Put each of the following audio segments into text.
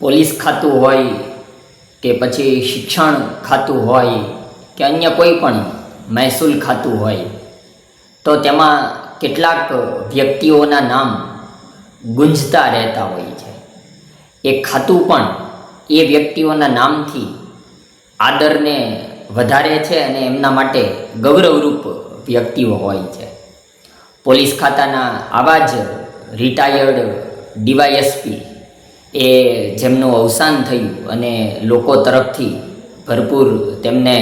Police ખાતું હોય કે પછી શિક્ષણ ખાતું હોય કે અન્ય કોઈ પણ મહેસૂલ ખાતું હોય, તો તેમાં કેટલાક વ્યક્તિઓના નામ ગુંજતા રહેતા હોય છે. એ ખાતું પણ એ વ્યક્તિઓના નામથી આદરને વધારે છે અને એમના માટે ગૌરવરૂપ વ્યક્તિઓ હોય છે. પોલીસ ખાતાના આવા જ રિટાયર્ડ ડીવાયએસપી એ જેમનું અવસાન થયું અને લોકો તરફથી ભરપૂર તેમને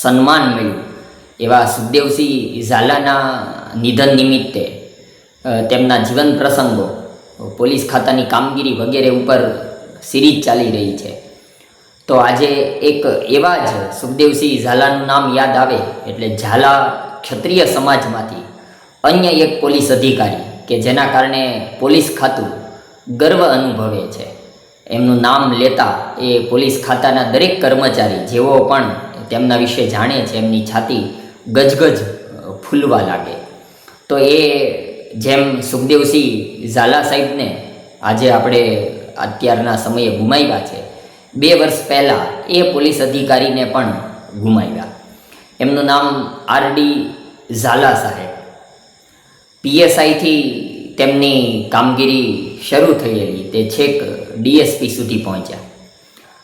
સન્માન મળ્યું. એવા સુખદેવસિંહ ઝાલાના નિધન નિમિત્તે તેમના જીવન પ્રસંગો, પોલીસ ખાતાની કામગીરી વગેરે ઉપર સિરીઝ ચાલી રહી છે. તો આજે એક એવા જ સુખદેવસિંહ ઝાલાનું નામ યાદ આવે, એટલે ઝાલા ક્ષત્રિય સમાજમાંથી અન્ય એક પોલીસ અધિકારી કે જેના કારણે પોલીસ ખાતું ગર્વ અનુભવે છે. એમનું નામ લેતા એ પોલીસ ખાતાના દરેક કર્મચારી, જેઓ પણ તેમના વિશે જાણે છે, એમની છાતી ગજગજ ફૂલવા લાગે. તો એ જેમ સુખદેવસિંહ ઝાલા સાહેબને આજે આપણે અત્યારના સમયે ગુમાવ્યા છે, બે વર્ષ પહેલાં એ પોલીસ અધિકારીને પણ ગુમાવ્યા. એમનું નામ આર ડી ઝાલા સાહેબ. પીએસઆઈથી તેમની કામગીરી શરૂ થયેલી તે છેક ડીએસપી સુધી પહોંચ્યા.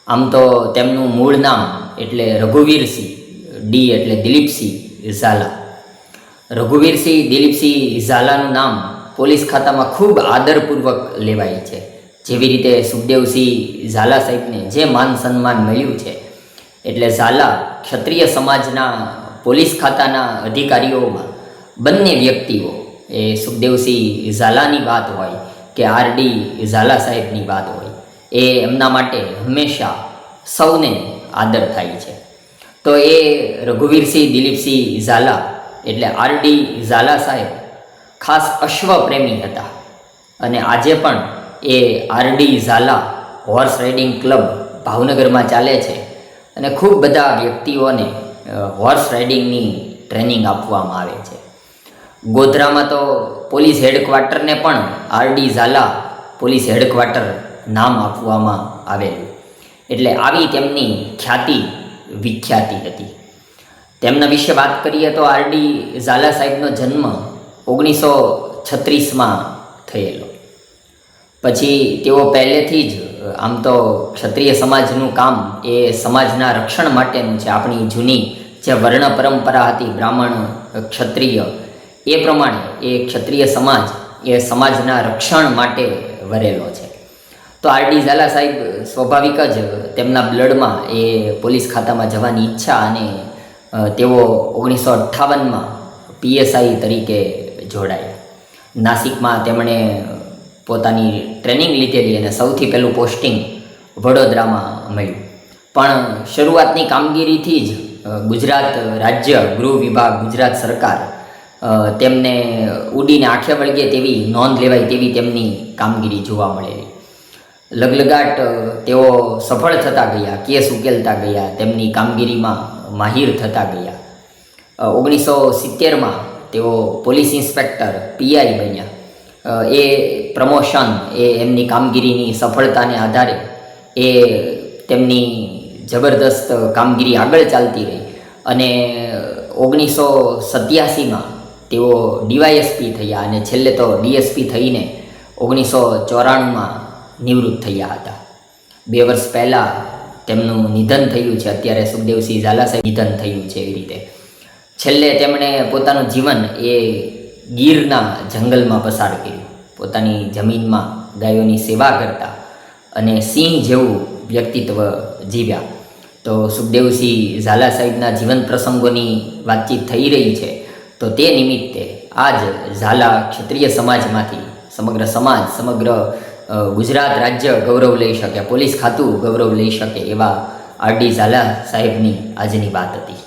આમ તો તેમનું મૂળ નામ એટલે રઘુવીરસિંહ ડી એટલે દિલીપસિંહ ઝાલા. રઘુવીરસિંહ દિલીપસિંહ ઝાલાનું નામ પોલીસ ખાતામાં ખૂબ આદરપૂર્વક લેવાય છે. જેવી રીતે સુખદેવસિંહ ઝાલા સાહેબને જે માન સન્માન મળ્યું છે, એટલે ઝાલા ક્ષત્રિય સમાજના પોલીસ ખાતાના અધિકારીઓમાં બંને વ્યક્તિઓ, એ સુખદેવસિંહ ઝાલાની વાત હોય કે આર ડી ઝાલા સાહેબની વાત હોય. એ એમના માટે હંમેશા સૌને આદર થાય છે. તો એ રઘુવીરસિંહ દિલીપસિંહ ઝાલા એટલે આર ડી ઝાલા સાહેબ ખાસ અશ્વ પ્રેમી હતા. અને આજે પણ A R D Zala horse riding club ભાવનગરમાં ચાલે છે અને ખૂબ બધા વ્યક્તિઓને હોર્સ રાઇડિંગની ટ્રેનિંગ આપવામાં આવે છે. ગોધરામાં તો પોલીસ હેડક્વાર્ટરને પણ આરડી ઝાલા પોલીસ હેડક્વાર્ટર નામ આપવામાં આવેલું. એટલે આવી તેમની ખ્યાતિ વિખ્યાતિ હતી. તેમના વિશે વાત કરીએ તો આરડી ઝાલા સાહેબનો જન્મ ઓગણીસો છત્રીસમાં થયેલો. પછી તેઓ પહેલેથી જ, આમ તો ક્ષત્રિય સમાજનું કામ એ સમાજના રક્ષણ માટેનું છે. આપણી જૂની જે વર્ણ પરંપરા હતી બ્રાહ્મણ, ક્ષત્રિય એ પ્રમાણે એ ક્ષત્રિય સમાજ એ સમાજના રક્ષણ માટે વરેલો છે. તો આર ડી ઝાલા સાહેબ સ્વાભાવિક જ તેમના બ્લડમાં એ પોલીસ ખાતામાં જવાની ઈચ્છા અને તેઓ ઓગણીસો અઠ્ઠાવનમાં પીએસઆઈ તરીકે જોડાયા. નાસિકમાં તેમણે પોતાની ટ્રેનિંગ લીધેલી અને સૌથી પહેલું પોસ્ટિંગ વડોદરામાં મળ્યું. પણ શરૂઆતની કામગીરીથી જ ગુજરાત રાજ્ય ગૃહ વિભાગ ગુજરાત સરકાર તેમને ઉડીને આંખે વળગે તેવી નોંધ લેવાય તેવી તેમની કામગીરી જોવા મળેલી. લગલગાટ તેઓ સફળ થતા ગયા, કેસ ઉકેલતા ગયા, તેમની કામગીરીમાં માહિર થતા ગયા. ઓગણીસો સિત્તેરમાં તેઓ પોલીસ ઇન્સ્પેક્ટર પીઆઈ બન્યા. એ પ્રમોશન, એ એમની કામગીરીની સફળતાને આધારે એ તેમની જબરદસ્ત કામગીરી આગળ ચાલતી રહી. અને ઓગણીસો સત્યાસીમાં તેઓ ડીવાયએસપી થયા અને છેલ્લે તો ડીએસપી થઈને ઓગણીસો ચોરાણુંમાં નિવૃત્ત થયા હતા. બે વર્ષ પહેલાં તેમનું નિધન થયું છે. અત્યારે સુખદેવસિંહ ઝાલા સાહેબ નિધન થયું છે એવી રીતે. છેલ્લે તેમણે પોતાનું જીવન એ ગીરના જંગલમાં પસાર કર્યું. પોતાની જમીનમાં ગાયોની સેવા કરતા અને સિંહ જેવું વ્યક્તિત્વ જીવ્યા. તો સુખદેવસિંહ ઝાલા સાહેબના જીવન પ્રસંગોની વાતચીત થઈ રહી છે. તો તે નિમિત્તે આજ ઝાલા ક્ષત્રિય સમાજમાંથી સમગ્ર સમાજ, સમગ્ર ગુજરાત રાજ્ય ગૌરવ લઈ શકે, પોલીસ ખાતું ગૌરવ લઈ શકે એવા આર ડી ઝાલા સાહેબની આજની વાત હતી.